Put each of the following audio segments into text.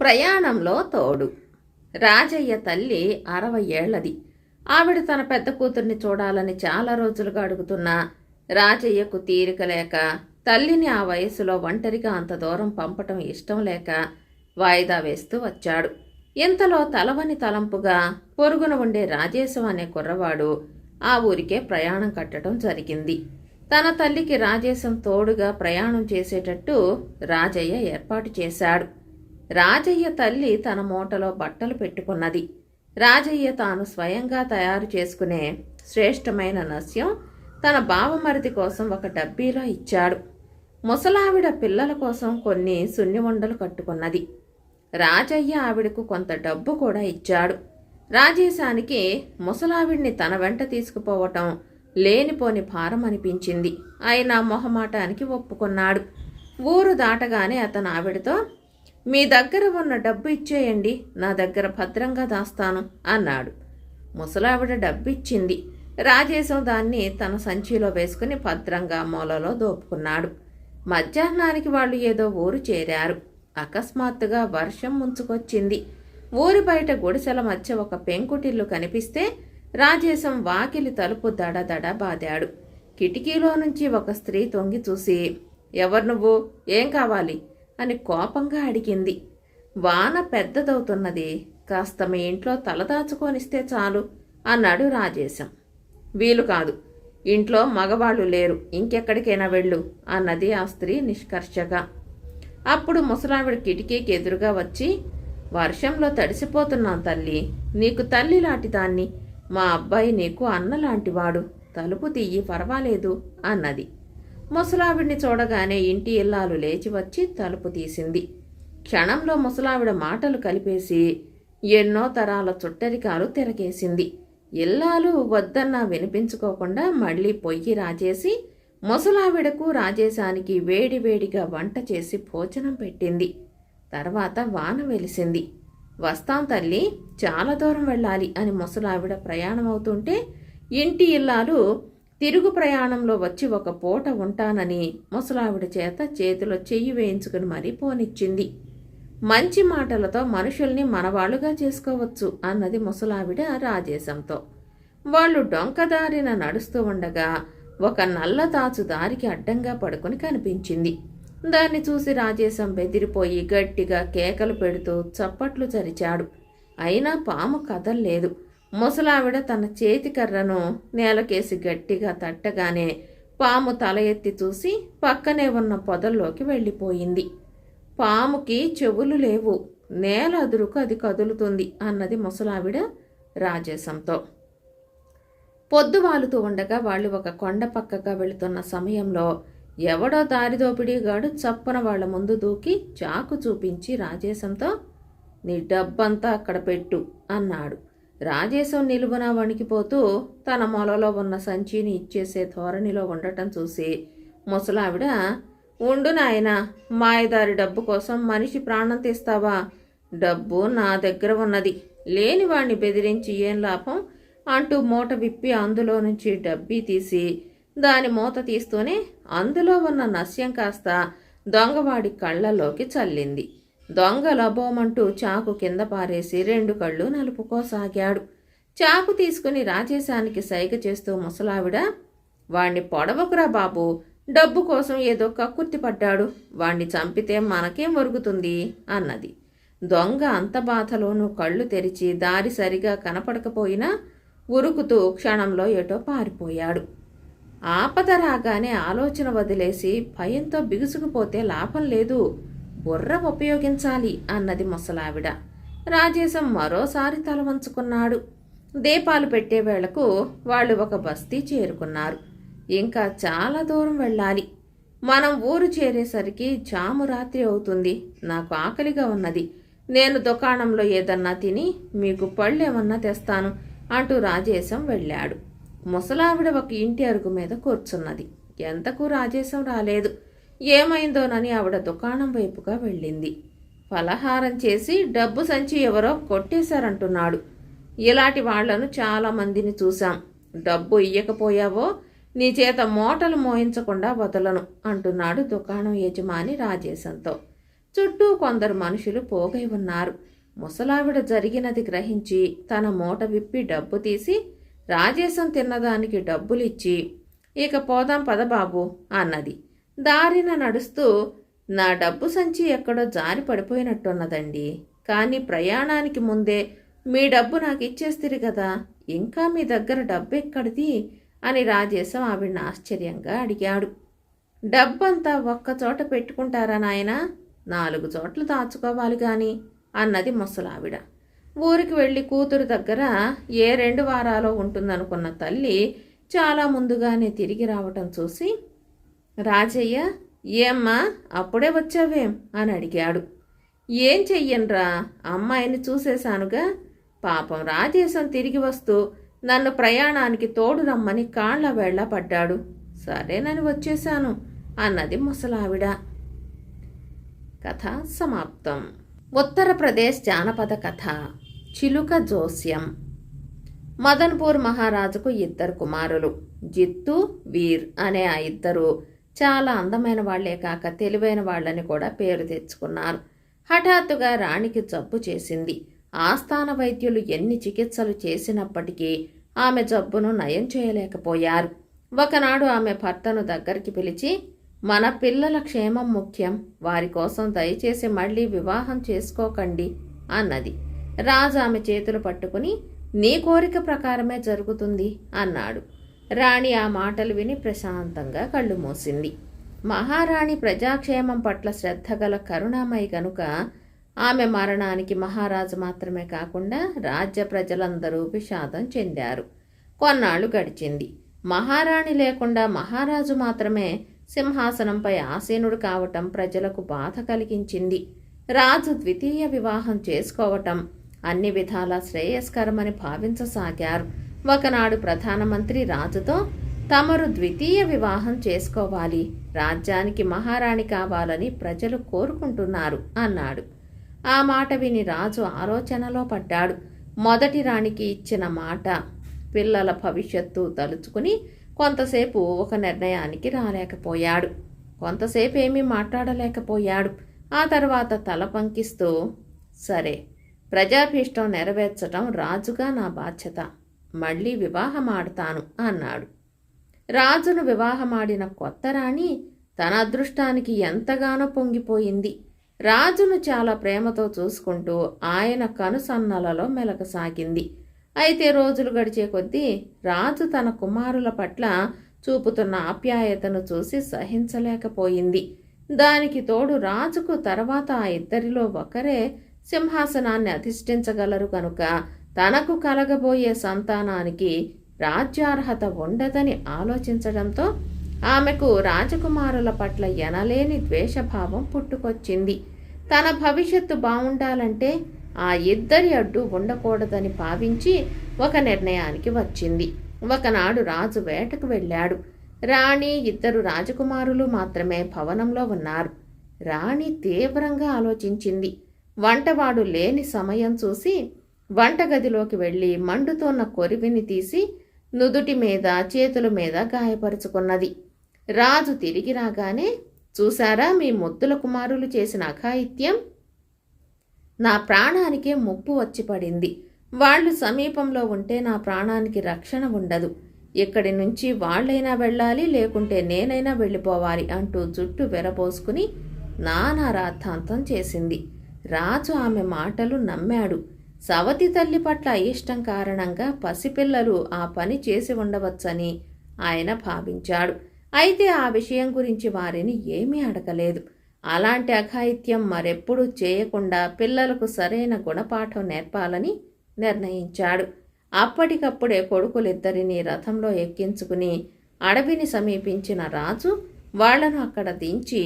ప్రయాణంలో తోడు. రాజయ్య తల్లి అరవై ఏళ్ళది ఆవిడ తన పెద్ద కూతుర్ని చూడాలని చాలా రోజులుగా అడుగుతున్నా రాజయ్యకు తీరిక లేక తల్లిని ఆ వయసులో ఒంటరిగా అంత దూరం పంపటం ఇష్టం లేక వాయిదా వేస్తూ వచ్చాడు. ఇంతలో తలవని తలంపుగా పొరుగున ఉండే రాజేశం అనే కుర్రవాడు ఆ ఊరికే ప్రయాణం కట్టడం జరిగింది. తన తల్లికి రాజేశం తోడుగా ప్రయాణం చేసేటట్టు రాజయ్య ఏర్పాటు చేశాడు. రాజయ్య తల్లి తన మూటలో బట్టలు పెట్టుకున్నది. రాజయ్య తాను స్వయంగా తయారు చేసుకునే శ్రేష్టమైన నస్యం తన బావమరిది కోసం ఒక డబ్బీలో ఇచ్చాడు. ముసలావిడ పిల్లల కోసం కొన్ని సున్ని ఉండలు కట్టుకున్నది. రాజయ్య ఆవిడకు కొంత డబ్బు కూడా ఇచ్చాడు. రాజేశానికి ముసలావిడిని తన వెంట తీసుకుపోవటం లేనిపోని భారం అనిపించింది. అయినా మొహమాటానికి ఒప్పుకున్నాడు. ఊరు దాటగానే అతను ఆవిడతో మీ దగ్గర ఉన్న డబ్బు ఇచ్చేయండి నా దగ్గర భద్రంగా దాస్తాను అన్నాడు. ముసలావిడ డబ్బు ఇచ్చింది రాజేశం దాన్ని తన సంచిలో వేసుకుని భద్రంగా మూలలో దోపుకున్నాడు. మధ్యాహ్నానికి వాళ్ళు ఏదో ఊరు చేరారు. అకస్మాత్తుగా వర్షం ముంచుకొచ్చింది. ఊరి బయట గుడిసెల మధ్య ఒక పెంకుటిల్లు కనిపిస్తే రాజేశం వాకిలి తలుపు దడదడ బాదాడు. కిటికీలో నుంచి ఒక స్త్రీ తొంగి చూసి ఎవరు నువ్వు? ఏం కావాలి? అని కోపంగా అడిగింది. వాన పెద్దదవుతున్నది. కాస్త మీ ఇంట్లో తలదాచుకొనిస్తే చాలు అన్నాడు రాజేశం. వీలు కాదు. ఇంట్లో మగవాళ్ళు లేరు. ఇంకెక్కడికైనా వెళ్ళు అన్నది ఆ స్త్రీ నిష్కర్షగా. అప్పుడు ముసలావిడ కిటికీకి ఎదురుగా వచ్చి వర్షంలో తడిసిపోతున్నాం తల్లి. నీకు తల్లి లాంటి దాన్ని. మా అబ్బాయి నీకు అన్న లాంటివాడు. తలుపు తీయి పర్వాలేదు అన్నది. ముసలావిడిని చూడగానే ఇంటి ఇల్లాలు లేచి వచ్చి తలుపు తీసింది. క్షణంలో ముసలావిడ మాటలు కలిపేసి ఎన్నో తరాల చుట్టరికాలు తిరగేసింది. ఇల్లాలు వద్దన్నా వినిపించుకోకుండా మళ్ళీ పొయ్యి రాజేసి ముసలావిడకు రాజేశానికి వేడివేడిగా వంట చేసి భోజనం పెట్టింది. తర్వాత వాన వెలిసింది. వస్తాం తల్లి చాలా దూరం వెళ్ళాలి అని ముసలావిడ ప్రయాణం అవుతుంటే ఇంటి ఇల్లాలు తిరుగు ప్రయాణంలో వచ్చి ఒక పూట ఉంటానని ముసలావిడ చేత చేతిలో చెయ్యి వేయించుకుని మరీ పోనిచ్చింది. మంచి మాటలతో మనుషుల్ని మనవాళ్ళుగా చేసుకోవచ్చు అన్నది ముసలావిడ రాజేశంతో. వాళ్ళు డొంకదారిన నడుస్తూ ఉండగా ఒక నల్ల తాచు దారికి అడ్డంగా పడుకుని కనిపించింది. దాన్ని చూసి రాజేశం బెదిరిపోయి గట్టిగా కేకలు పెడుతూ చప్పట్లు చరిచాడు. అయినా పాము కదల్లేదు. ముసలావిడ తన చేతి కర్రను నేలకేసి గట్టిగా తట్టగానే పాము తల ఎత్తి చూసి పక్కనే ఉన్న పొదల్లోకి వెళ్ళిపోయింది. పాముకి చెవులు లేవు. నేల అదురుకు అది కదులుతుంది అన్నది ముసలావిడ రాజేశంతో. పొద్దు వాలుతూ ఉండగా వాళ్ళు ఒక కొండ పక్కగా వెళుతున్న సమయంలో ఎవడో దారిదోపిడీగాడు చప్పున వాళ్ళ ముందు దూకి చాకు చూపించి రాజేశంతో నీ డబ్బంతా అక్కడ పెట్టు అన్నాడు. రాజేశం నిలువున వణికిపోతూ తన మొలలో ఉన్న సంచిని ఇచ్చేసే ధోరణిలో ఉండటం చూసి ముసలావిడ ఉండు నాయన మాయదారి డబ్బు కోసం మనిషి ప్రాణం తీస్తావా? డబ్బు నా దగ్గర ఉన్నది. లేని వాణ్ణి బెదిరించి ఏం లాభం? అంటూ మూట విప్పి అందులో నుంచి డబ్బీ తీసి దాని మూత తీస్తూనే అందులో ఉన్న నస్యం కాస్త దొంగవాడి కళ్ళలోకి చల్లింది. దొంగ లబోమంటూ చాకు కింద పారేసి రెండు కళ్ళు నలుపుకోసాగాడు చాకు తీసుకుని రాజేశానికి సైగ చేస్తూ ముసలావిడ వాణ్ణి పొడవకురా బాబు డబ్బు కోసం ఏదో కక్కుర్తి పడ్డాడు. వాణ్ణి చంపితే మనకేం ఒరుగుతుంది? అన్నది. దొంగ అంత బాధలోనూ కళ్ళు తెరిచి దారి సరిగా కనపడకపోయినా ఉరుకుతూ క్షణంలో ఎటో పారిపోయాడు. ఆపద రాగానే ఆలోచన వదిలేసి భయంతో బిగుసుకుపోతే లాభం లేదు. బుర్ర ఉపయోగించాలి అన్నది ముసలావిడ. రాజేశం మరోసారి తల వంచుకున్నాడు. దీపాలు పెట్టే వేళకు వాళ్ళు ఒక బస్తీ చేరుకున్నారు. ఇంకా చాలా దూరం వెళ్ళాలి. మనం ఊరు చేరేసరికి జాము రాత్రి అవుతుంది. నాకు ఆకలిగా ఉన్నది. నేను దుకాణంలో ఏదన్నా తిని మీకు పళ్ళేమన్నా తెస్తాను అంటూ రాజేశం వెళ్ళాడు. ముసలావిడ ఒక ఇంటి అరుగు మీద కూర్చున్నది. ఎంతకు రాజేశం రాలేదు? ఏమైందోనని ఆవిడ దుకాణం వైపుగా వెళ్ళింది. ఫలహారం చేసి డబ్బు సంచి ఎవరో కొట్టేశారంటున్నాడు. ఇలాంటి వాళ్ళను చాలా మందిని చూశాం. డబ్బు ఇయ్యకపోయావో నీ చేత మూటలు మోయించకుండా వదలను అంటున్నాడు దుకాణం యజమాని రాజేశంతో. చుట్టూ కొందరు మనుషులు పోగై ఉన్నారు. ముసలావిడ జరిగినది గ్రహించి తన మూట విప్పి డబ్బు తీసి రాజేశం తిన్నదానికి డబ్బులిచ్చి ఇక పోదాం పద బాబు అన్నది. దారిన నడుస్తూ నా డబ్బు సంచి ఎక్కడో జారి పడిపోయినట్టున్నదండి. కానీ ప్రయాణానికి ముందే మీ డబ్బు నాకు ఇచ్చేస్తిరి కదా. ఇంకా మీ దగ్గర డబ్బు ఎక్కడిది అని రాజేశం ఆవిడ్ని ఆశ్చర్యంగా అడిగాడు. డబ్బంతా ఒక్కచోట పెట్టుకుంటారా నాయన? నాలుగు చోట్ల దాచుకోవాలి కానీ అన్నది ముసలావిడ. ఊరికి వెళ్ళి కూతురు దగ్గర ఏ రెండు వారాలో ఉంటుందనుకున్న తల్లి చాలా ముందుగానే తిరిగి రావటం చూసి రాజయ్య ఏమ్మా అప్పుడే వచ్చావేం? అని అడిగాడు. ఏం చెయ్యనురా అమ్మాయిని చూసేశానుగా. పాపం రాజేశం తిరిగి వస్తూ నన్ను ప్రయాణానికి తోడు రమ్మని కాళ్ళ వేళ్ళ పడ్డాడు. సరేనని వచ్చేశాను అన్నది ముసలావిడ. కథ సమాప్తం. ఉత్తరప్రదేశ్ జానపద కథ చిలుక జోస్యం. మదన్పూర్ మహారాజుకు ఇద్దరు కుమారులు జిత్తు వీర్ అనే ఆ ఇద్దరు చాలా అందమైన వాళ్ళే కాక తెలివైన వాళ్ళని కూడా పేరు తెచ్చుకున్నారు. హఠాత్తుగా రాణికి జబ్బు చేసింది. ఆస్థాన వైద్యులు ఎన్ని చికిత్సలు చేసినప్పటికీ ఆమె జబ్బును నయం చేయలేకపోయారు. ఒకనాడు ఆమె భర్తను దగ్గరికి పిలిచి మన పిల్లల క్షేమం ముఖ్యం. వారి కోసం దయచేసి మళ్ళీ వివాహం చేసుకోకండి అన్నది. రాజు ఆమె చేతులు పట్టుకుని నీ కోరిక ప్రకారమే జరుగుతుంది అన్నాడు. రాణి ఆ మాటలు విని ప్రశాంతంగా కళ్ళు మూసింది. మహారాణి ప్రజాక్షేమం పట్ల శ్రద్ధ గల కరుణామయి కనుక ఆమె మరణానికి మహారాజు మాత్రమే కాకుండా రాజ్య ప్రజలందరూ విషాదం చెందారు. కొన్నాళ్ళు గడిచింది. మహారాణి లేకుండా మహారాజు మాత్రమే సింహాసనంపై ఆసీనుడు కావటం ప్రజలకు బాధ కలిగించింది. రాజు ద్వితీయ వివాహం చేసుకోవటం అన్ని విధాలా శ్రేయస్కరమని భావించసాగారు. ఒకనాడు ప్రధానమంత్రి రాజుతో తమరు ద్వితీయ వివాహం చేసుకోవాలి రాజ్యానికి మహారాణి కావాలని ప్రజలు కోరుకుంటున్నారు అన్నాడు. ఆ మాట విని రాజు ఆలోచనలో పడ్డాడు. మొదటి రాణికి ఇచ్చిన మాట పిల్లల భవిష్యత్తు తలుచుకుని కొంతసేపు ఒక నిర్ణయానికి రాలేకపోయాడు. కొంతసేపు ఏమీ మాట్లాడలేకపోయాడు. ఆ తర్వాత తల పంకిస్తూ సరే ప్రజాభీష్టం నెరవేర్చటం రాజుగా నా బాధ్యత. మళ్ళీ వివాహమాడతాను అన్నాడు. రాజును వివాహమాడిన కొత్త రాణి తన అదృష్టానికి ఎంతగానో పొంగిపోయింది. రాజును చాలా ప్రేమతో చూసుకుంటూ ఆయన కనుసన్నలలో మెలకసాగింది అయితే రోజులు గడిచే కొద్దీ రాజు తన కుమారుల పట్ల చూపుతున్న ఆప్యాయతను చూసి సహించలేకపోయింది. దానికి తోడు రాజుకు తర్వాత ఆ ఇద్దరిలో ఒకరే సింహాసనాన్ని అధిష్ఠించగలరు కనుక తనకు కలగబోయే సంతానానికి రాజ్యార్హత ఉండదని ఆలోచించడంతో ఆమెకు రాజకుమారుల పట్ల ఎనలేని ద్వేషభావం పుట్టుకొచ్చింది. తన భవిష్యత్తు బాగుండాలంటే ఆ ఇద్దరి అడ్డు ఉండకూడదని భావించి ఒక నిర్ణయానికి వచ్చింది. ఒకనాడు రాజు వేటకు వెళ్ళాడు. రాణి ఇద్దరు రాజకుమారులు మాత్రమే భవనంలో ఉన్నారు. రాణి తీవ్రంగా ఆలోచించింది. వంటవాడు లేని సమయం చూసి వంటగదిలోకి వెళ్ళి మండుతోన్న కొరివిని తీసి నుదుటి మీద చేతుల మీద గాయపరుచుకున్నది. రాజు తిరిగి రాగానే చూశారా మీ ముద్దుల కుమారులు చేసిన అఘాయిత్యం? నా ప్రాణానికే ముప్పు వచ్చి పడింది. వాళ్ళు సమీపంలో ఉంటే నా ప్రాణానికి రక్షణ ఉండదు. ఇక్కడి నుంచి వాళ్ళైనా వెళ్ళాలి లేకుంటే నేనైనా వెళ్ళిపోవాలి అంటూ జుట్టు వెరబోసుకుని నానా రాద్ధాంతం చేసింది. రాజు ఆమె మాటలు నమ్మాడు. సవతి తల్లి పట్ల అయిష్టం కారణంగా పసిపిల్లలు ఆ పని చేసి ఉండవచ్చని ఆయన భావించాడు. అయితే ఆ విషయం గురించి వారిని ఏమీ అడగలేదు. అలాంటి అఘాయిత్యం మరెప్పుడూ చేయకుండా పిల్లలకు సరైన గుణపాఠం నేర్పాలని నిర్ణయించాడు. అప్పటికప్పుడే కొడుకులిద్దరినీ రథంలో ఎక్కించుకుని అడవిని సమీపించిన రాజు వాళ్ళను అక్కడ దించి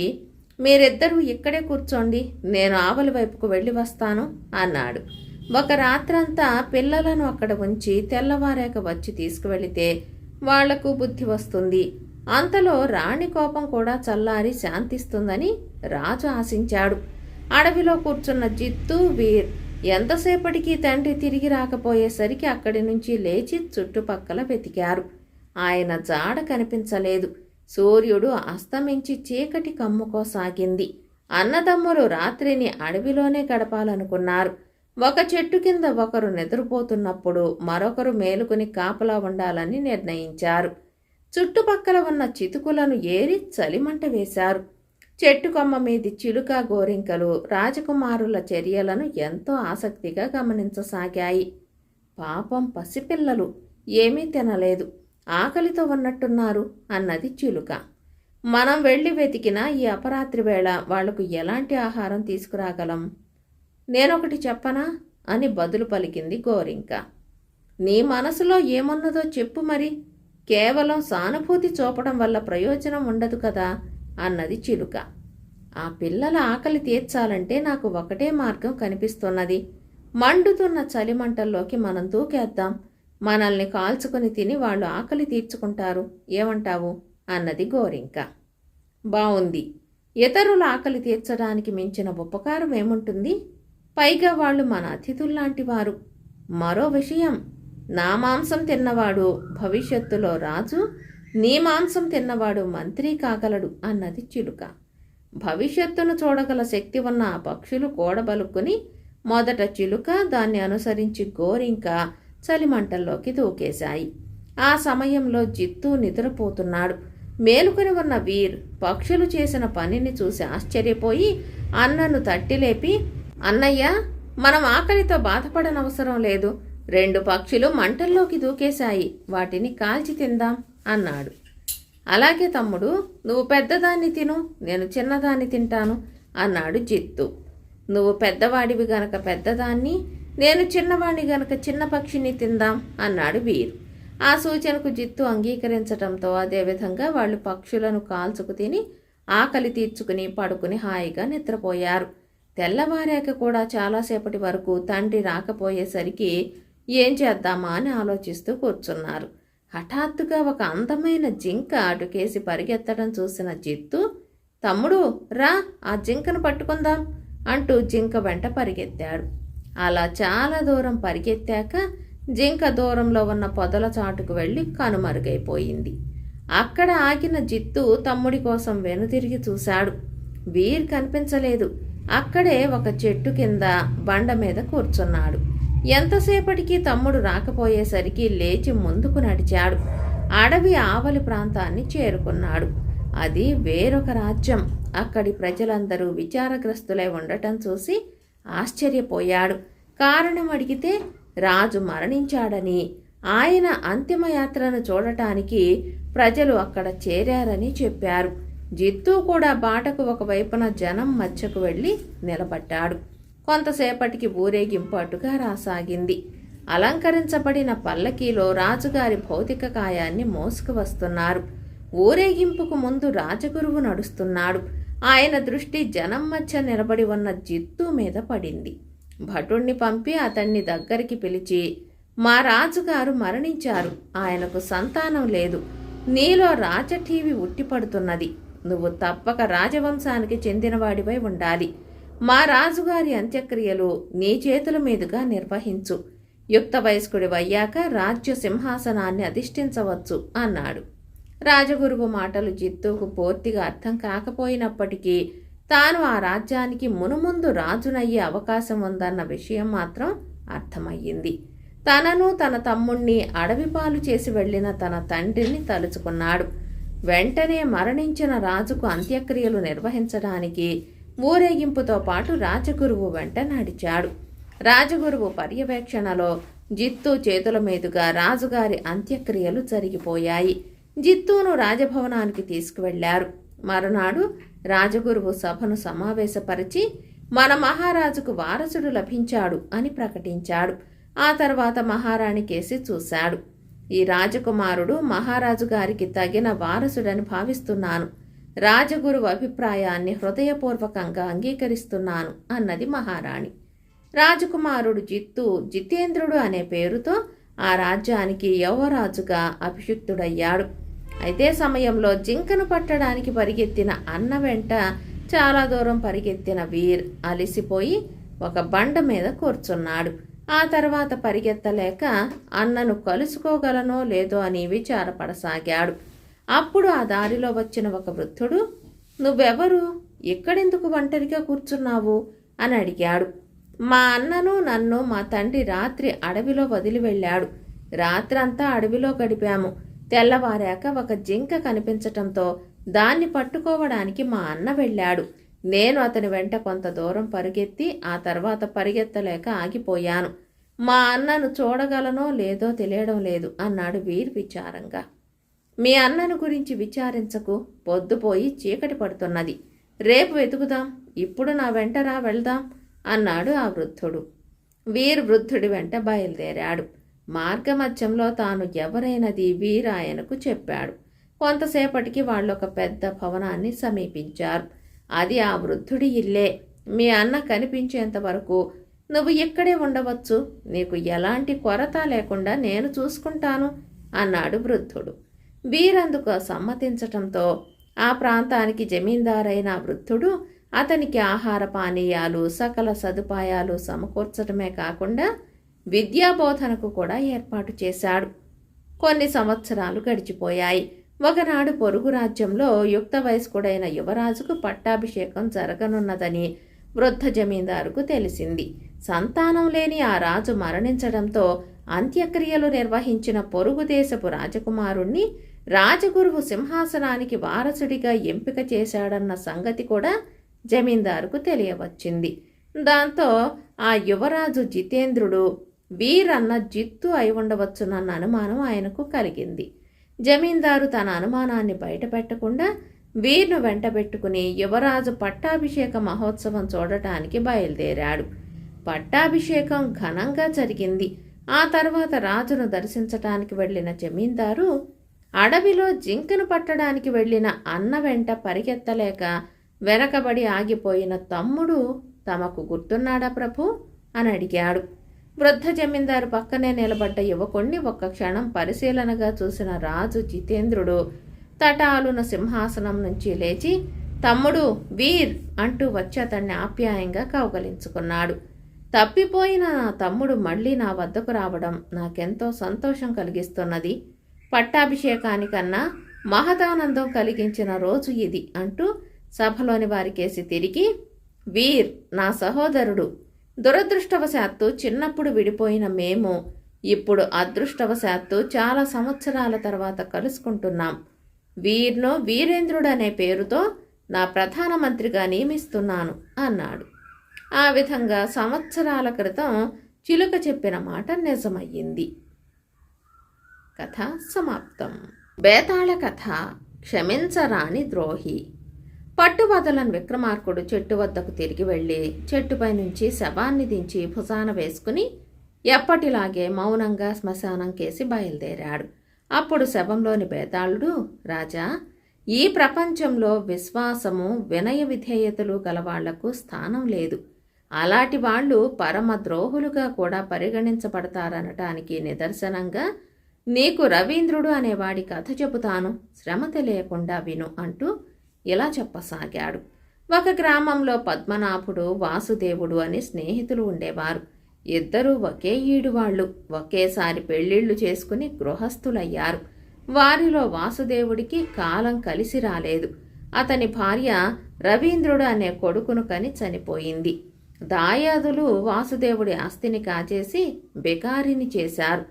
మీరిద్దరూ ఇక్కడే కూర్చోండి నేను ఆవలి వైపుకు వెళ్ళి వస్తాను అన్నాడు. ఒక రాత్రంతా పిల్లలను అక్కడ ఉంచి తెల్లవారాక వచ్చి తీసుకువెళితే వాళ్ళకు బుద్ధి వస్తుంది. అంతలో రాణి కోపం కూడా చల్లారి శాంతిస్తుందని రాజు ఆశించాడు. అడవిలో కూర్చున్న జిత్తు వీర్ ఎంతసేపటికి తండ్రి తిరిగి రాకపోయేసరికి అక్కడి నుంచి లేచి చుట్టుపక్కల వెతికారు. ఆయన జాడ కనిపించలేదు. సూర్యుడు అస్తమించి చీకటి కమ్ముకోసాగింది. అన్నదమ్ములు రాత్రిని అడవిలోనే గడపాలనుకున్నారు. ఒక చెట్టు కింద ఒకరు నిద్రపోతున్నప్పుడు మరొకరు మేలుకుని కాపలా ఉండాలని నిర్ణయించారు. చుట్టుపక్కల ఉన్న చితుకులను ఏరి చలిమంట వేశారు. చెట్టు కొమ్మ మీది చిలుక గోరింకలు రాజకుమారుల చర్యలను ఎంతో ఆసక్తిగా గమనించసాగాయి. పాపం పసిపిల్లలు ఏమీ తినలేదు. ఆకలితో ఉన్నట్టున్నారు అన్నది చిలుక. మనం వెళ్ళి వెతికినా ఈ అపరాత్రి వేళ వాళ్ళకు ఎలాంటి ఆహారం తీసుకురాగలం? నేనొకటి చెప్పనా? అని బదులు పలికింది గోరింక. నీ మనసులో ఏమున్నదో చెప్పు మరి. కేవలం సానుభూతి చూపడం వల్ల ప్రయోజనం ఉండదు కదా? అన్నది చిలుక. ఆ పిల్లల ఆకలి తీర్చాలంటే నాకు ఒకటే మార్గం కనిపిస్తున్నది. మండుతున్న చలిమంటల్లోకి మనం దూకేద్దాం. మనల్ని కాల్చుకొని తిని వాళ్ళు ఆకలి తీర్చుకుంటారు. ఏమంటావు? అన్నది గోరింక. బావుంది. ఇతరుల ఆకలి తీర్చడానికి మించిన ఉపకారం ఏముంటుంది? పైగా వాళ్ళు మన అతిథుల్లాంటి వారు మరో విషయం నా మాంసం తిన్నవాడు భవిష్యత్తులో రాజు నీ మాంసం తిన్నవాడు మంత్రి కాగలడు అన్నది చిలుక. భవిష్యత్తును చూడగల శక్తి ఉన్న ఆ పక్షులు కూడబలుక్కుని మొదట చిలుక దాన్ని అనుసరించి గోరింక చలిమంటల్లోకి దూకేశాయి. ఆ సమయంలో జిత్తు నిద్రపోతున్నాడు. మేలుకొని ఉన్న వీర్ పక్షులు చేసిన పనిని చూసి ఆశ్చర్యపోయి అన్నను తట్టిలేపి అన్నయ్య మనం ఆకలితో బాధపడనవసరం లేదు. రెండు పక్షులు మంటల్లోకి దూకేశాయి. వాటిని కాల్చి తిందాం అన్నాడు. అలాగే తమ్ముడు నువ్వు పెద్దదాన్ని తిను నేను చిన్నదాన్ని తింటాను అన్నాడు జిత్తు. నువ్వు పెద్దవాడివి గనక పెద్దదాన్ని నేను చిన్నవాడిని గనక చిన్న పక్షిని తిందాం అన్నాడు వీరు. ఆ సూచనకు జిత్తు అంగీకరించటంతో అదేవిధంగా వాళ్ళు పక్షులను కాల్చుకు తిని ఆకలి తీర్చుకుని పడుకుని హాయిగా నిద్రపోయారు. తెల్లవారాక కూడా చాలాసేపటి వరకు తండ్రి రాకపోయేసరికి ఏం చేద్దామా అని ఆలోచిస్తూ కూర్చున్నారు. హఠాత్తుగా ఒక అందమైన జింక అటుకేసి పరిగెత్తడం చూసిన జిత్తు తమ్ముడు రా ఆ జింకను పట్టుకుందాం అంటూ జింక వెంట పరిగెత్తాడు. అలా చాలా దూరం పరిగెత్తాక జింక దూరంలో ఉన్న పొదల చాటుకు వెళ్ళి కనుమరుగైపోయింది. అక్కడ ఆగిన జిత్తు తమ్ముడి కోసం వెనుతిరిగి చూశాడు. వీర్ కనిపించలేదు. అక్కడే ఒక చెట్టు కింద బండ మీద కూర్చున్నాడు. ఎంతసేపటికి తమ్ముడు రాకపోయేసరికి లేచి ముందుకు నడిచాడు. అడవి ఆవలి ప్రాంతాన్ని చేరుకున్నాడు. అది వేరొక రాజ్యం. అక్కడి ప్రజలందరూ విచారగ్రస్తులై ఉండటం చూసి ఆశ్చర్యపోయాడు. కారణం అడిగితే రాజు మరణించాడని ఆయన అంతిమయాత్రను చూడటానికి ప్రజలు అక్కడ చేరారని చెప్పారు. జిత్తు కూడా బాటకు ఒకవైపున జనం మధ్యకు వెళ్ళి నిలబడ్డాడు. కొంతసేపటికి ఊరేగింపు అటుగా రాసాగింది. అలంకరించబడిన పల్లకీలో రాజుగారి భౌతిక కాయాన్ని మోసుకు వస్తున్నారు. ఊరేగింపుకు ముందు రాజగురువు నడుస్తున్నాడు. ఆయన దృష్టి జనం మధ్య నిలబడి ఉన్న జిత్తు మీద పడింది. భటుణ్ణి పంపి అతన్ని దగ్గరికి పిలిచి మా రాజుగారు మరణించారు. ఆయనకు సంతానం లేదు. నీలో రాజఠీవి ఉట్టిపడుతున్నది. నువ్వు తప్పక రాజవంశానికి చెందినవాడివై ఉండాలి. మా రాజుగారి అంత్యక్రియలు నీ చేతుల మీదుగా నిర్వహించు. యుక్త వయస్కుడివయ్యాక రాజ్య సింహాసనాన్ని అధిష్ఠించవచ్చు అన్నాడు. రాజగురువు మాటలు జిత్తుకు పూర్తిగా అర్థం కాకపోయినప్పటికీ తాను ఆ రాజ్యానికి మునుముందు రాజునయ్యే అవకాశం ఉందన్న విషయం మాత్రం అర్థమయ్యింది. తనను తన తమ్ముణ్ణి అడవిపాలు చేసి వెళ్ళిన తన తండ్రిని తలుచుకున్నాడు. వెంటనే మరణించిన రాజుకు అంత్యక్రియలు నిర్వహించడానికి ఊరేగింపుతో పాటు రాజగురువు వెంట నడిచాడు. రాజగురువు పర్యవేక్షణలో జిత్తు చేతుల మీదుగా రాజుగారి అంత్యక్రియలు జరిగిపోయాయి. జిత్తును రాజభవనానికి తీసుకువెళ్ళారు. మరునాడు రాజగురువు సభను సమావేశపరిచి మన మహారాజుకు వారసుడు లభించాడు అని ప్రకటించాడు. ఆ తర్వాత మహారాణి కేసి చూశాడు. ఈ రాజకుమారుడు మహారాజు గారికి తగిన వారసుడని భావిస్తున్నాను. రాజగురువు అభిప్రాయాన్ని హృదయపూర్వకంగా అంగీకరిస్తున్నాను అన్నది మహారాణి. రాజకుమారుడు జిత్తు జితేంద్రుడు అనే పేరుతో ఆ రాజ్యానికి యవరాజుగా అభిషిక్తుడయ్యాడు. అయితే సమయంలో జింకను పట్టడానికి పరిగెత్తిన అన్న వెంట చాలా దూరం పరిగెత్తిన వీర్ అలిసిపోయి ఒక బండ మీద కూర్చున్నాడు. ఆ తర్వాత పరిగెత్తలేక అన్నను కలుసుకోగలనో లేదో అని విచారపడసాగాడు. అప్పుడు ఆ దారిలో వచ్చిన ఒక వృద్ధుడు నువ్వెవరు? ఎక్కడెందుకు ఒంటరిగా కూర్చున్నావు? అని అడిగాడు. మా అన్నను నన్ను మా తండ్రి రాత్రి అడవిలో వదిలి వెళ్ళాడు. రాత్రంతా అడవిలో గడిపాము. తెల్లవారాక ఒక జింక కనిపించటంతో దాన్ని పట్టుకోవడానికి మా అన్న వెళ్ళాడు. నేను అతని వెంట కొంత దూరం పరిగెత్తి ఆ తర్వాత పరిగెత్తలేక ఆగిపోయాను. మా అన్నను చూడగలనో లేదో తెలియడం లేదు అన్నాడు వీర్ విచారంగా. మీ అన్నను గురించి విచారించకు పొద్దుపోయి చీకటి పడుతున్నది. రేపు వెతుకుదాం ఇప్పుడు నా వెంటరా వెళ్దాం అన్నాడు ఆ వృద్ధుడు. వీర్ వృద్ధుడి వెంట బయలుదేరాడు. మార్గమధ్యంలో తాను ఎవరైనది వీర్ ఆయనకు చెప్పాడు. కొంతసేపటికి వాళ్ళొక ఒక పెద్ద భవనాన్ని సమీపించారు. అది ఆ వృద్ధుడి ఇల్లే. మీ అన్న కనిపించేంత వరకు నువ్వు ఇక్కడే ఉండవచ్చు. నీకు ఎలాంటి కొరత లేకుండా నేను చూసుకుంటాను అన్నాడు వృద్ధుడు. వీరందుకు సమ్మతించటంతో ఆ ప్రాంతానికి జమీందారైన వృద్ధుడు అతనికి ఆహార పానీయాలు సకల సదుపాయాలు సమకూర్చడమే కాకుండా విద్యాబోధనకు కూడా ఏర్పాటు చేశాడు. కొన్ని సంవత్సరాలు గడిచిపోయాయి. ఒకనాడు పొరుగు రాజ్యంలో యుక్త వయస్కుడైన యువరాజుకు పట్టాభిషేకం జరగనున్నదని వృద్ధ జమీందారుకు తెలిసింది. సంతానం లేని ఆ రాజు మరణించడంతో అంత్యక్రియలు నిర్వహించిన పొరుగు దేశపు రాజకుమారుణ్ణి రాజగురువు సింహాసనానికి వారసుడిగా ఎంపిక చేశాడన్న సంగతి కూడా జమీందారుకు తెలియవచ్చింది. దాంతో ఆ యువరాజు జితేంద్రుడు వీరన్న జిత్తు అయి ఉండవచ్చునన్న అనుమానం ఆయనకు కలిగింది. జమీందారు తన అనుమానాన్ని బయటపెట్టకుండా వీర్ను వెంటబెట్టుకుని యువరాజు పట్టాభిషేక మహోత్సవం చూడటానికి బయలుదేరాడు. పట్టాభిషేకం ఘనంగా జరిగింది. ఆ తర్వాత రాజును దర్శించటానికి వెళ్ళిన జమీందారు అడవిలో జింకను పట్టడానికి వెళ్ళిన అన్న వెంట పరిగెత్తలేక వెనకబడి ఆగిపోయిన తమ్ముడు తమకు గుర్తున్నాడా ప్రభు? అని అడిగాడు. వృద్ధ జమీందారు పక్కనే నిలబడ్డ యువకుణ్ణి ఒక్క క్షణం పరిశీలనగా చూసిన రాజు జితేంద్రుడు తటాలున సింహాసనం నుంచి లేచి తమ్ముడు వీర్ అంటూ వచ్చి అతన్ని ఆప్యాయంగా కౌగలించుకున్నాడు. తప్పిపోయిన నా తమ్ముడు మళ్ళీ నా వద్దకు రావడం నాకెంతో సంతోషం కలిగిస్తున్నది. పట్టాభిషేకానికన్నా మహదానందం కలిగించిన రోజు ఇది అంటూ సభలోని వారికేసి తిరిగి వీర్ నా సహోదరుడు దురదృష్టవశాత్తు చిన్నప్పుడు విడిపోయిన మేము ఇప్పుడు అదృష్టవశాత్తు చాలా సంవత్సరాల తర్వాత కలుసుకుంటున్నాం. వీర్ను వీరేంద్రుడు అనే పేరుతో నా ప్రధానమంత్రిగా నియమిస్తున్నాను అన్నాడు. ఆ విధంగా సంవత్సరాల క్రితం చిలుక చెప్పిన మాట నిజమయ్యింది. కథ సమాప్తం. బేతాళ కథ క్షమించరాని ద్రోహి. పట్టుబదలని విక్రమార్కుడు చెట్టు వద్దకు తిరిగి వెళ్ళి చెట్టుపై నుంచి శవాన్ని దించి భుజాన వేసుకుని ఎప్పటిలాగే మౌనంగా శ్మశానం కేసి బయలుదేరాడు. అప్పుడు శవంలోని బేతాళుడు రాజా ఈ ప్రపంచంలో విశ్వాసము వినయ విధేయతలు గలవాళ్ళకు స్థానం లేదు. అలాంటి వాళ్ళు పరమ ద్రోహులుగా కూడా పరిగణించబడతారనటానికి నిదర్శనంగా నీకు రవీంద్రుడు అనేవాడి కథ చెబుతాను. శ్రమ తెలియకుండా విను అంటూ ఇలా చెప్పసాగాడు? ఒక గ్రామంలో పద్మనాభుడు వాసుదేవుడు అని స్నేహితులు ఉండేవారు. ఇద్దరూ ఒకే ఈడువాళ్ళు. ఒకేసారి పెళ్ళిళ్ళు చేసుకుని గృహస్థులయ్యారు. వారిలో వాసుదేవుడికి కాలం కలిసి రాలేదు. అతని భార్య రవీంద్రుడు అనే కొడుకును కని చనిపోయింది. దాయాదులు వాసుదేవుడి ఆస్తిని కాజేసి బెకారిని చేశారు.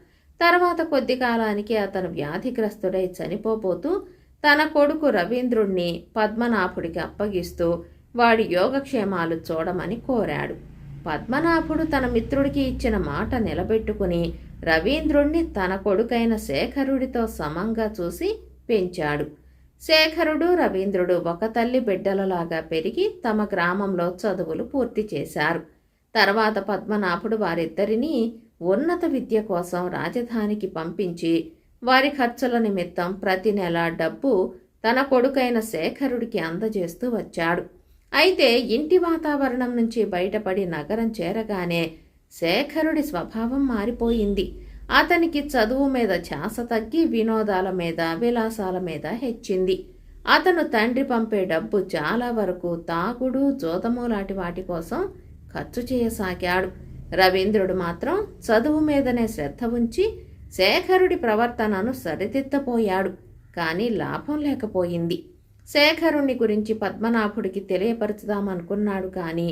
తర్వాత కొద్ది కాలానికి అతను వ్యాధిగ్రస్తుడై చనిపోబోతూ తన కొడుకు రవీంద్రుణ్ణి పద్మనాభుడికి అప్పగిస్తూ వాడి యోగక్షేమాలు చూడమని కోరాడు. పద్మనాభుడు తన మిత్రుడికి ఇచ్చిన మాట నిలబెట్టుకుని రవీంద్రుణ్ణి తన కొడుకైన శేఖరుడితో సమంగా చూసి పెంచాడు. శేఖరుడు రవీంద్రుడు ఒక తల్లి బిడ్డలలాగా పెరిగి తమ గ్రామంలో చదువులు పూర్తి చేశారు. తర్వాత పద్మనాభుడు వారిద్దరినీ ఉన్నత విద్య కోసం రాజధానికి పంపించి వారి ఖర్చుల నిమిత్తం ప్రతి నెల డబ్బు తన కొడుకైన శేఖరుడికి అందజేస్తూ వచ్చాడు. అయితే ఇంటి వాతావరణం నుంచి బయటపడి నగరం చేరగానే శేఖరుడి స్వభావం మారిపోయింది. అతనికి చదువు మీద ఛాస తగ్గి వినోదాల మీద విలాసాల మీద హెచ్చింది. అతను తండ్రి పంపే డబ్బు చాలా వరకు తాగుడు జోదము లాంటి వాటి కోసం ఖర్చు చేయసాగాడు. రవీంద్రుడు మాత్రం చదువు మీదనే శ్రద్ధ ఉంచి శేఖరుడి ప్రవర్తనను సరిదిద్దపోయాడు కానీ లాభం లేకపోయింది. శేఖరుణ్ణి గురించి పద్మనాభుడికి తెలియపరచుదామనుకున్నాడు కానీ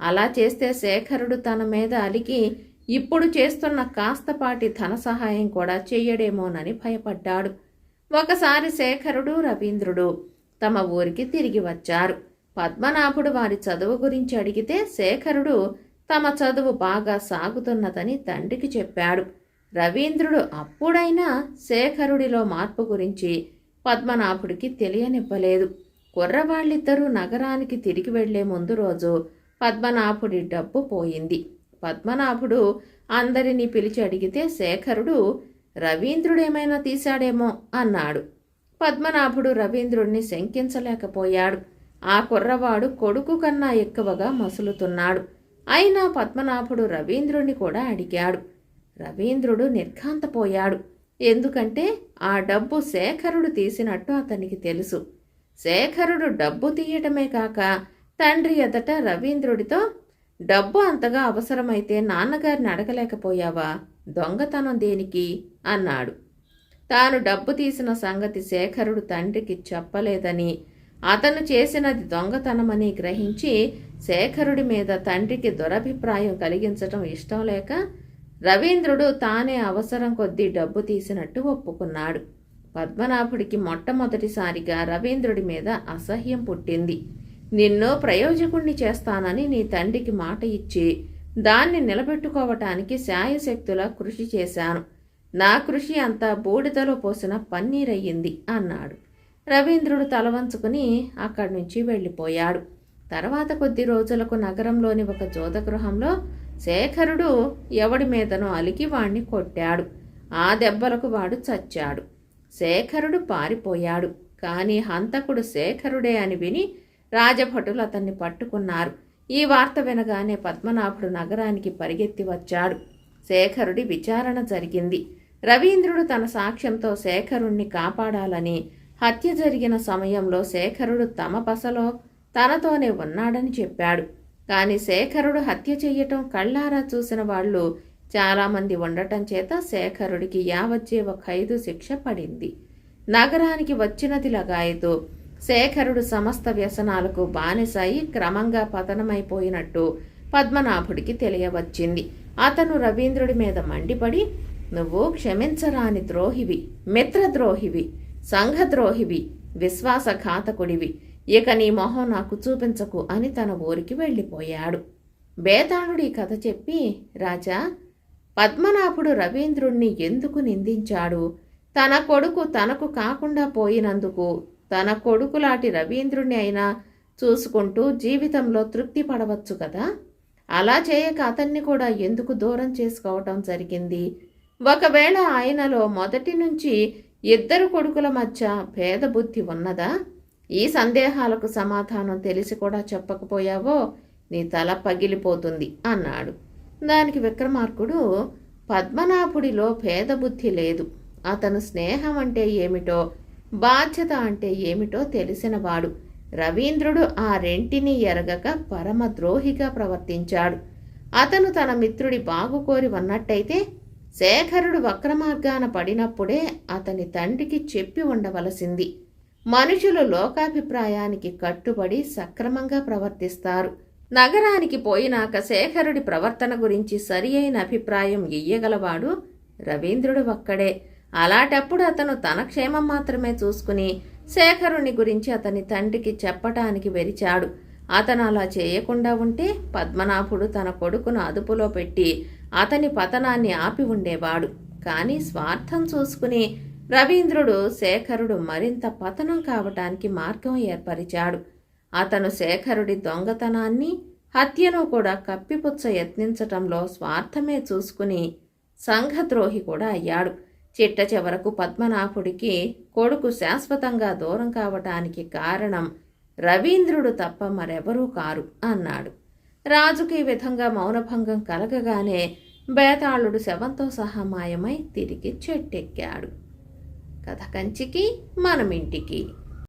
అలా చేస్తే శేఖరుడు తన మీద అలిగి ఇప్పుడు చేస్తున్న కాస్తపాటి ధన సహాయం కూడా చెయ్యడేమోనని భయపడ్డాడు. ఒకసారి శేఖరుడు రవీంద్రుడు తమ ఊరికి తిరిగి వచ్చారు. పద్మనాభుడు వారి చదువు గురించి అడిగితే శేఖరుడు తమ చదువు బాగా సాగుతున్నదని తండ్రికి చెప్పాడు. రవీంద్రుడు అప్పుడైనా శేఖరుడిలో మార్పు గురించి పద్మనాభుడికి తెలియనివ్వలేదు. కుర్రవాళ్ళిద్దరూ నగరానికి తిరిగి వెళ్ళే ముందు రోజు పద్మనాభుడి డబ్బు పోయింది. పద్మనాభుడు అందరినీ పిలిచి అడిగితే శేఖరుడు రవీంద్రుడేమైనా తీశాడేమో అన్నాడు. పద్మనాభుడు రవీంద్రుణ్ణి శంకించలేకపోయాడు. ఆ కుర్రవాడు కొడుకు కన్నా ఎక్కువగా మసులుతున్నాడు. అయినా పద్మనాభుడు రవీంద్రుణ్ణి కూడా అడిగాడు. రవీంద్రుడు నిర్ఘాంతపోయాడు. ఎందుకంటే ఆ డబ్బు శేఖరుడు తీసినట్టు అతనికి తెలుసు. శేఖరుడు డబ్బు తీయటమే కాక తండ్రి ఎదట రవీంద్రుడితో డబ్బు అంతగా అవసరమైతే నాన్నగారిని అడగలేకపోయావా? దొంగతనం దేనికి అన్నాడు. తాను డబ్బు తీసిన సంగతి శేఖరుడు తండ్రికి చెప్పలేదని అతను చేసినది దొంగతనమని గ్రహించి శేఖరుడి మీద తండ్రికి దురభిప్రాయం కలిగించటం ఇష్టం లేక రవీంద్రుడు తానే అవసరం కొద్దీ డబ్బు తీసినట్టు ఒప్పుకున్నాడు. పద్మనాభుడికి మొట్టమొదటిసారిగా రవీంద్రుడి మీద అసహ్యం పుట్టింది. నిన్ను ప్రయోజకుణ్ణి చేస్తానని నీ తండ్రికి మాట ఇచ్చి దాన్ని నిలబెట్టుకోవటానికి శాయశక్తులా కృషి చేశాను. నా కృషి అంతా బూడిదలో పోసిన పన్నీరయ్యింది అన్నాడు. రవీంద్రుడు తలవంచుకుని అక్కడి నుంచి వెళ్ళిపోయాడు. తర్వాత కొద్ది రోజులకు నగరంలోని ఒక జోదగృహంలో శేఖరుడు ఎవడి మీదనో అలికి వాణ్ణి కొట్టాడు. ఆ దెబ్బలకు వాడు చచ్చాడు. శేఖరుడు పారిపోయాడు. కానీ హంతకుడు శేఖరుడే అని విని రాజభటులు అతన్ని పట్టుకున్నారు. ఈ వార్త వినగానే పద్మనాభుడు నగరానికి పరిగెత్తి వచ్చాడు. శేఖరుడి విచారణ జరిగింది. రవీంద్రుడు తన సాక్ష్యంతో శేఖరుణ్ణి కాపాడాలని హత్య జరిగిన సమయంలో శేఖరుడు తమ పసలో తనతోనే ఉన్నాడని చెప్పాడు. కానీ శేఖరుడు హత్య చెయ్యటం కళ్ళారా చూసిన వాళ్ళు చాలామంది ఉండటం చేత శేఖరుడికి యావజ్జీవ ఖైదు శిక్ష పడింది. నగరానికి వచ్చినది లగాయతూ శేఖరుడు సమస్త వ్యసనాలకు బానిసాయి క్రమంగా పతనమైపోయినట్టు పద్మనాభుడికి తెలియవచ్చింది. అతను రవీంద్రుడి మీద మండిపడి నువ్వు క్షమించరాని ద్రోహివి మిత్రద్రోహివి సంఘద్రోహివి విశ్వాసఘాతకుడివి. ఇక నీ మొహం నాకు చూపించకు అని తన ఊరికి వెళ్ళిపోయాడు. బేతాళుడి కథ చెప్పి రాజా పద్మనాభుడు రవీంద్రుణ్ణి ఎందుకు నిందించాడు? తన కొడుకు తనకు కాకుండా పోయినందుకు తన కొడుకులాటి రవీంద్రుణ్ణి అయినా చూసుకుంటూ జీవితంలో తృప్తి పడవచ్చు కదా? అలా చేయక అతన్ని కూడా ఎందుకు దూరం చేసుకోవటం జరిగింది? ఒకవేళ ఆయనలో మొదటి నుంచి ఇద్దరు కొడుకుల మధ్య భేద బుద్ధి ఉన్నదా? ఈ సందేహాలకు సమాధానం తెలిసి కూడా చెప్పకపోయావో నీ తల పగిలిపోతుంది అన్నాడు. దానికి విక్రమార్కుడు పద్మనాభుడిలో భేదబుద్ధి లేదు. అతను స్నేహం అంటే ఏమిటో బాధ్యత అంటే ఏమిటో తెలిసినవాడు రవీంద్రుడు ఆ రెంటిని ఎరగక పరమద్రోహిగా ప్రవర్తించాడు. అతను తన మిత్రుడి బాగుకోరి ఉన్నట్టయితే శేఖరుడు వక్రమార్గాన పడినప్పుడే అతని తండ్రికి చెప్పి ఉండవలసింది. మనుషులు లోకాభిప్రాయానికి కట్టుబడి సక్రమంగా ప్రవర్తిస్తారు. నగరానికి పోయినాక శేఖరుడి ప్రవర్తన గురించి సరి అయిన అభిప్రాయం ఇయ్యగలవాడు రవీంద్రుడు ఒక్కడే. అలాంటప్పుడు అతను తన క్షేమం మాత్రమే చూసుకుని శేఖరుని గురించి అతని తండ్రికి చెప్పటానికి వెరిచాడు. అతను అలా చేయకుండా ఉంటే పద్మనాభుడు తన కొడుకును అదుపులో పెట్టి అతని పతనాన్ని ఆపి ఉండేవాడు. కానీ స్వార్థం చూసుకుని రవీంద్రుడు శేఖరుడు మరింత పతనం కావటానికి మార్గం ఏర్పరిచాడు. అతను శేఖరుడి దొంగతనాన్ని హత్యను కూడా కప్పిపుచ్చ యత్నించటంలో స్వార్థమే చూసుకుని సంఘద్రోహి కూడా అయ్యాడు. చిట్ట చివరకు పద్మనాభుడికి కొడుకు శాశ్వతంగా దూరం కావటానికి కారణం రవీంద్రుడు తప్ప మరెవరూ కారు అన్నాడు. రాజుకి ఈ విధంగా మౌనభంగం కలగగానే బేతాళుడు శవంతో సహా మాయమై తిరిగి చెట్టెక్కాడు. కథ కంచికి మనమింటికి.